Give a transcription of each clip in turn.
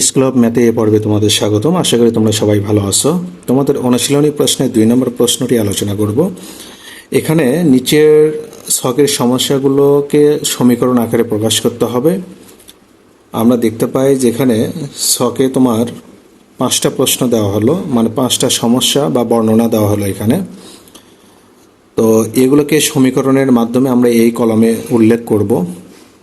School of ম্যাথে এ পর্বে তোমাদের স্বাগতম। আশা করি তোমরা সবাই ভালো আছো। তোমাদের অনুশীলনী প্রশ্নে দুই নম্বর প্রশ্নটি আলোচনা করব। এখানে নিচের ছকের সমস্যাগুলোকে সমীকরণ আকারে প্রকাশ করতে হবে। আমরা দেখতে পাই যেখানে ছকে তোমার পাঁচটা প্রশ্ন দেওয়া হলো মানে পাঁচটা সমস্যা বা বর্ণনা দেওয়া হলো এখানে। তো এগুলোকে সমীকরণের মাধ্যমে আমরা এই কলমে উল্লেখ করব।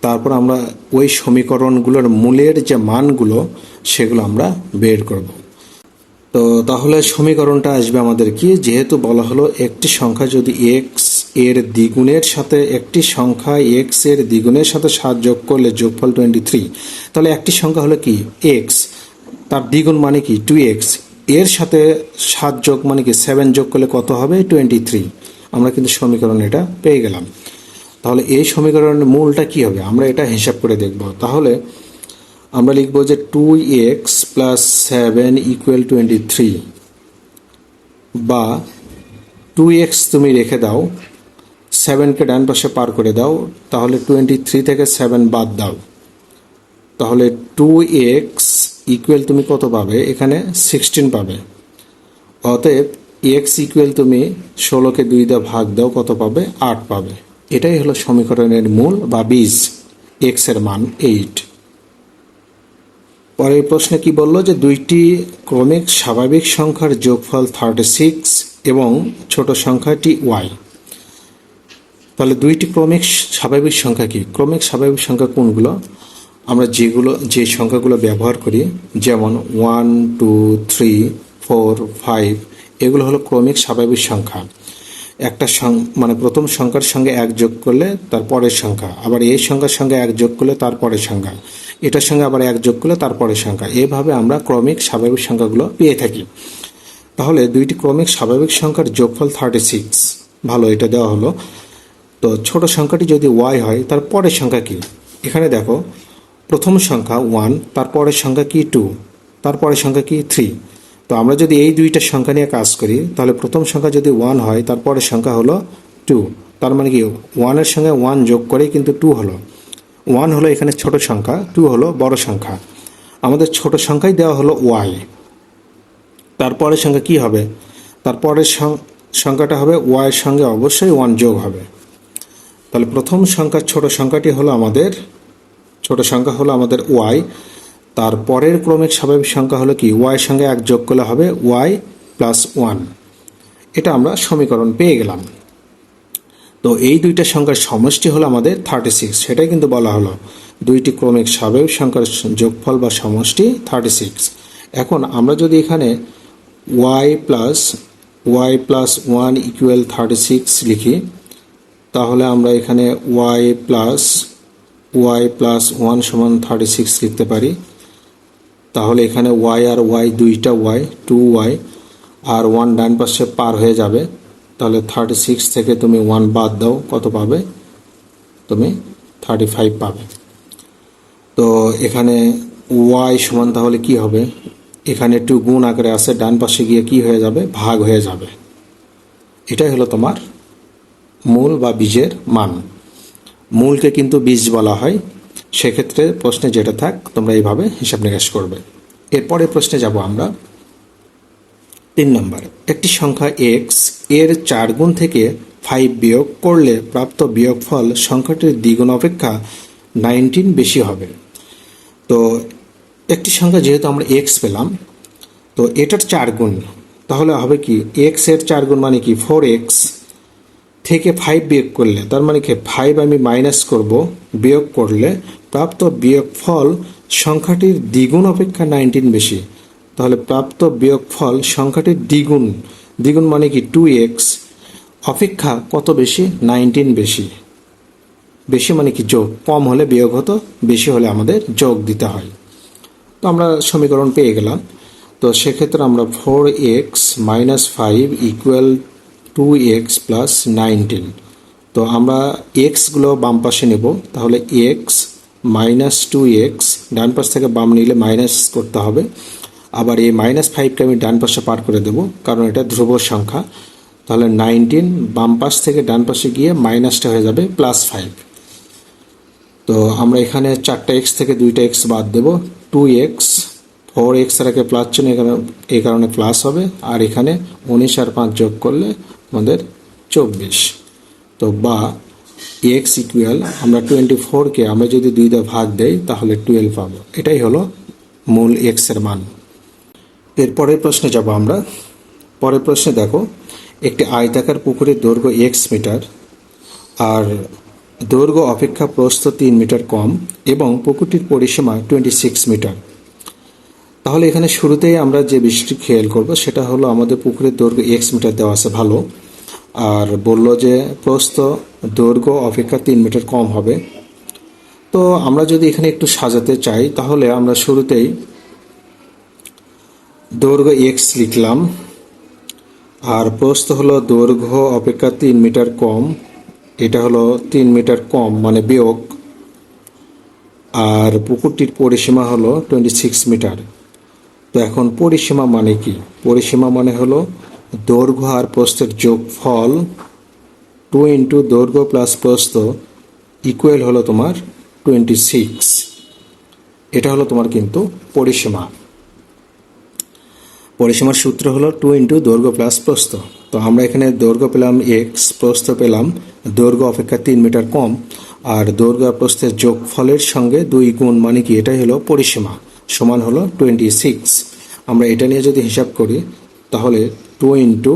তারপর আমরা ওই সমীকরণগুলোর মূলের যে মানগুলো, সেগুলো আমরা বের করব। তো তাহলে সমীকরণটা আসবে আমাদের কি? যেহেতু বলা হলো একটি সংখ্যা যদি এক্সের দ্বিগুণের সাথে একটি সংখ্যা এক্সের দ্বিগুণের সাথে সাত যোগ করলে যোগফল টোয়েন্টি থ্রি তাহলে একটি সংখ্যা হলো কি? এক্স তার দ্বিগুণ মানে কি? টু এক্সের সাথে সাত যোগ মানে কি? সেভেন যোগ করলে কত হবে? টোয়েন্টি থ্রি আমরা কিন্তু সমীকরণ এটা পেয়ে গেলাম। তাহলে এই সমীকরণের মূলটা কি হবে? আমরা এটা হিসাব করে দেখব। তাহলে আমরা লিখব যে two x plus seven equal twenty three বা টু এক্স তুমি রেখে দাও সেভেনকে ডান পাশে পার করে দাও, তাহলে টোয়েন্টি থ্রি থেকে সেভেন বাদ দাও। তাহলে টু এক্স ইকুয়াল তুমি কত পাবে? এখানে সিক্সটিন পাবে। অতএব এক্স ইকুয়াল তুমি ষোলোকে দুই দিয়ে ভাগ দাও, কত পাবে? আট পাবে। এটাই হলো সমীকরণের মূল বা বীজ এক্সের মান এইট পরের প্রশ্নে কি বলল যে দুইটি ক্রমিক স্বাভাবিক সংখ্যার যোগফল থার্টি সিক্স এবং ছোট সংখ্যাটি ওয়াই তাহলে দুইটি ক্রমিক স্বাভাবিক সংখ্যা কি? ক্রমিক স্বাভাবিক সংখ্যা কোনগুলো? আমরা যেগুলো, যে সংখ্যাগুলো ব্যবহার করি, যেমন one two three four five এগুলো হলো ক্রমিক স্বাভাবিক সংখ্যা। একটা মানে প্রথম সংখ্যার সঙ্গে এক যোগ করলে তার পরের সংখ্যা। আবার এই সংখ্যার সঙ্গে এক যোগ করলে তার পরের সংখ্যা। এটার সঙ্গে আবার এক যোগ করলে তার পরের সংখ্যা। এভাবে আমরা ক্রমিক স্বাভাবিক সংখ্যাগুলো পেয়ে থাকি। তাহলে দুইটি ক্রমিক স্বাভাবিক সংখ্যার যোগফল থার্টি সিক্স ভালো, এটা দেওয়া হলো। তো ছোট সংখ্যাটি যদি ওয়াই হয়, তার পরের সংখ্যা কি? এখানে দেখো, প্রথম সংখ্যা ওয়ান তার পরের সংখ্যা কি টু তার পরের সংখ্যা কি থ্রি তো আমরা যদি এই দুইটা সংখ্যা নিয়ে কাজ করি, তাহলে প্রথম সংখ্যা যদি ওয়ান হয় তার পরের সংখ্যা হলো টু তার মানে কি ওয়ানের সঙ্গে ওয়ান যোগ করে কিন্তু টু হলো। ওয়ান হলো এখানে ছোট সংখ্যা টু হলো বড় সংখ্যা। আমাদের ছোট সংখ্যাই দেওয়া হলো ওয়াই তারপরের সংখ্যা কি হবে? তারপরের সংখ্যাটা হবে ওয়াইয়ের সঙ্গে অবশ্যই ওয়ান যোগ হবে। তাহলে প্রথম সংখ্যার ছোট সংখ্যাটি হলো আমাদের ছোট সংখ্যা হলো আমাদের ওয়াই তার পরের ক্রমিক স্বাভাবিক সংখ্যা হলো কি? ওয়াইয়ের সঙ্গে এক যোগ করলে হবে ওয়াই প্লাস ওয়ান এটা আমরা সমীকরণ পেয়ে গেলাম। তো এই দুইটা সংখ্যার সমষ্টি হলো আমাদের থার্টি সিক্স সেটাই কিন্তু বলা হলো। দুইটি ক্রমিক স্বাভাবিক সংখ্যার যোগফল বা সমষ্টি থার্টি সিক্স এখন আমরা যদি এখানে y plus y plus one equal thirty six লিখি, তাহলে আমরা এখানে y plus y plus one সমান থার্টি সিক্স লিখতে পারি। তাহলে এখানে ওয়াই আর ওয়াই দুইটা ওয়াই টু ওয়াই আর ওয়ান ডান পাশে পার হয়ে যাবে। তাহলে থার্টি সিক্স থেকে তুমি ওয়ান বাদ দাও, কত পাবে? তুমি থার্টি ফাইভ পাবে। তো এখানে ওয়াই সমান তাহলে কি হবে? এখানে টু গুণ আকারে আছে, ডান পাশে গিয়ে কি হয়ে যাবে? ভাগ হয়ে যাবে। এটাই হলো তোমার মূল বা বীজের মান। মূলকে কিন্তু বীজ বলা হয়। সেক্ষেত্রে প্রশ্নে যেটা থাক, তোমরা এইভাবে হিসাব নিকাশ করবে। এরপরে প্রশ্নে যাব আমরা। তিন নম্বর, একটি সংখ্যা এক্সের চার গুণ থেকে ফাইভ বিয়োগ করলে প্রাপ্ত বিয়োগফল সংখ্যাটির দ্বিগুণ অপেক্ষা নাইনটিন বেশি হবে। তো একটি সংখ্যা যেহেতু আমরা এক্স পেলাম, তো এটার চার গুণ, তাহলে হবে কি এক্সের চার গুণ মানে কি ফোর এক্স থেকে ফাইভ বিয়োগ করলে, তার মানে কি ফাইভ আমি মাইনাস করব বিয়োগ করলে প্রাপ্ত বিয়োগফল সংখ্যাটির দ্বিগুণ অপেক্ষা নাইনটিন বেশি। তাহলে প্রাপ্ত বিয়োগফল সংখ্যাটির দ্বিগুণ। দ্বিগুণ মানে কি? টু এক্স অপেক্ষা কত বেশি? নাইনটিন বেশি। বেশি মানে কি? যোগ। কম হলে বিয়োগ হতো, বেশি হলে আমাদের যোগ দিতে হয়। তো আমরা সমীকরণ পেয়ে গেলাম। তো সেক্ষেত্রে আমরা four x minus five equal two x plus nineteen তো আমরা এক্সগুলো বাম পাশে নেব। তাহলে এক্স মাইনাস টু এক্স ডান পাশ থেকে বাম নিলে মাইনাস করতে হবে। আবার এই মাইনাস ফাইভকে আমি ডান পাশে পার করে দেব, কারণ এটা ধ্রুব সংখ্যা। তাহলে নাইনটিন বাম পাশ থেকে ডান পাশে গিয়ে মাইনাসটা হয়ে যাবে প্লাস ফাইভ তো আমরা এখানে চারটা এক্স থেকে দুইটা এক্স বাদ দেব। টু এক্স ফোর এক্স রাখে প্লাস চিহ্ন, এখানে এই কারণে প্লাস হবে। আর এখানে উনিশ আর পাঁচ যোগ করলে আমাদের চব্বিশ। তো বা এক্স ইকুয়াল আমরা টোয়েন্টি ফোরকে আমরা যদি দুই দা ভাগ দেই, তাহলে টুয়েলভ পাবো। এটাই হলো মূল এক্সের মান। এর পরের প্রশ্নে যাব আমরা। পরের প্রশ্নে দেখো, একটি আয়তাকার পুকুরের দৈর্ঘ্য এক্স মিটার আর দৈর্ঘ্য অপেক্ষা প্রস্থ তিন মিটার কম এবং পুকুরটির পরিসীমা টোয়েন্টি সিক্স মিটার তাহলে এখানে শুরুতেই আমরা যে বিষয়টি খেয়াল করব, সেটা হলো আমাদের পুকুরের দৈর্ঘ্য এক্স মিটার দেওয়া আছে ভালো। আর বলল যে, প্রস্থ দৈর্ঘ্য অপেক্ষা তিন মিটার কম হবে। তো আমরা যদি এখানে একটু সাজাতে চাই, তাহলে আমরা শুরুতেই দৈর্ঘ্য এক্স লিখলাম। আর প্রস্থ হলো দৈর্ঘ্য অপেক্ষা তিন মিটার কম। এটা হলো তিন মিটার কম মানে বিয়োগ। আর পুকুরটির পরিসীমা হলো টোয়েন্টি সিক্স মিটার। তো এখন পরিসীমা মানে কি? পরিসীমা মানে হলো দৈর্ঘ্য আর প্রস্থের যোগফল টু ইন্টু দৈর্ঘ্য প্লাস প্রস্থ ইকুয়াল হলো তোমার টোয়েন্টি সিক্স এটা হলো তোমার কিন্তু পরিসীমা। পরিসীমার সূত্র হলো টু ইন্টু দৈর্ঘ্য প্লাস প্রস্থ। তো আমরা এখানে দৈর্ঘ্য পেলাম এক্স প্রস্থ পেলাম দৈর্ঘ্য অপেক্ষা তিন মিটার কম, আর দৈর্ঘ্য আর প্রস্থের যোগফলের সঙ্গে দুই গুণ মানে কি? এটাই হলো পরিসীমা, সমান হলো টোয়েন্টি সিক্স আমরা এটা নিয়ে যদি হিসাব করি, তাহলে two into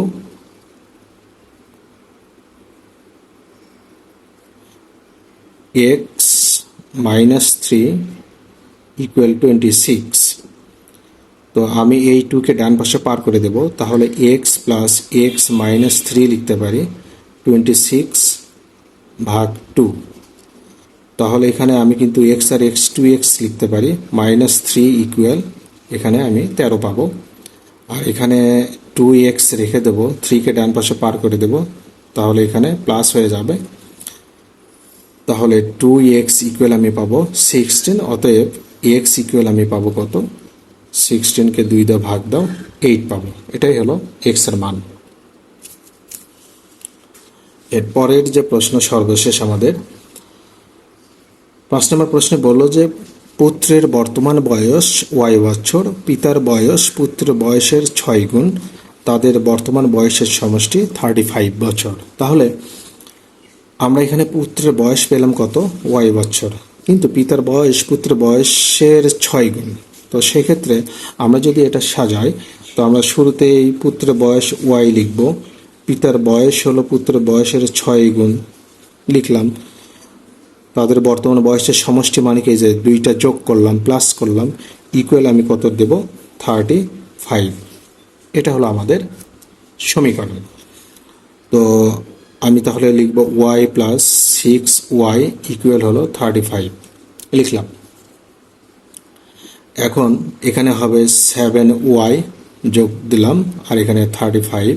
x minus three equal twenty six. তো আমি এই টুকে ডান পাশে পার করে দেব, তাহলে x plus x minus three লিখতে পারি টোয়েন্টি সিক্স ভাগ টু। তাহলে এখানে আমি কিন্তু এক্স আর এক্স টু এক্স লিখতে পারি, মাইনাস থ্রি ইকুয়াল, এখানে আমি তেরো পাবো। আর এখানে টু এক্স রেখে দেবো থ্রিকে ডান পাশে পার করে দেব, তাহলে এখানে প্লাস হয়ে যাবে। তাহলে টু এক্স ইকুয়াল আমি পাবো সিক্সটিন অতএব এক্স ইকুয়াল আমি পাবো কত? সিক্সটিনকে দুই দা ভাগ দাও এইট পাবো। এটাই হলো এক্সের মান। এরপরের যে প্রশ্ন সর্বশেষ আমাদের, পাঁচ নম্বর প্রশ্নে বলল যে, পুত্রের বর্তমান বয়স ওয়াই বছর পিতার বয়স পুত্রের বয়সের ছয় গুণ তাদের বর্তমান বয়সের সমষ্টি থার্টি ফাইভ বছর। তাহলে আমরা এখানে পুত্রের বয়স পেলাম কত? ওয়াই বছর। কিন্তু পিতার বয়স পুত্রের বয়সের ছয় গুণ। তো সেক্ষেত্রে আমরা যদি এটা সাজাই, তো আমরা শুরুতেই পুত্রের বয়স ওয়াই লিখব। পিতার বয়স হলো পুত্রের বয়সের ছয় গুণ লিখলাম। তাদের বর্তমান বয়সের সমষ্টি মানে কি? যে দুইটা যোগ করলাম প্লাস করলাম ইকুয়াল আমি কত দেব? থার্টি ফাইভ এটা হলো আমাদের সমীকরণ। তো আমি তাহলে লিখব y plus six y equal হলো থার্টি ফাইভ লিখলাম। এখন এখানে হবে সেভেন ওয়াই যোগ দিলাম, আর এখানে থার্টি ফাইভ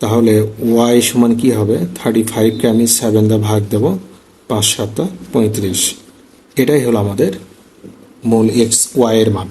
তাহলে ওয়াই সমান কি হবে? থার্টি ফাইভকে আমি সেভেন দা ভাগ দেব, পাঁচ সাতটা পঁয়ত্রিশ। এটাই হলো আমাদের মূল এক্স ওয়াইয়ের মান।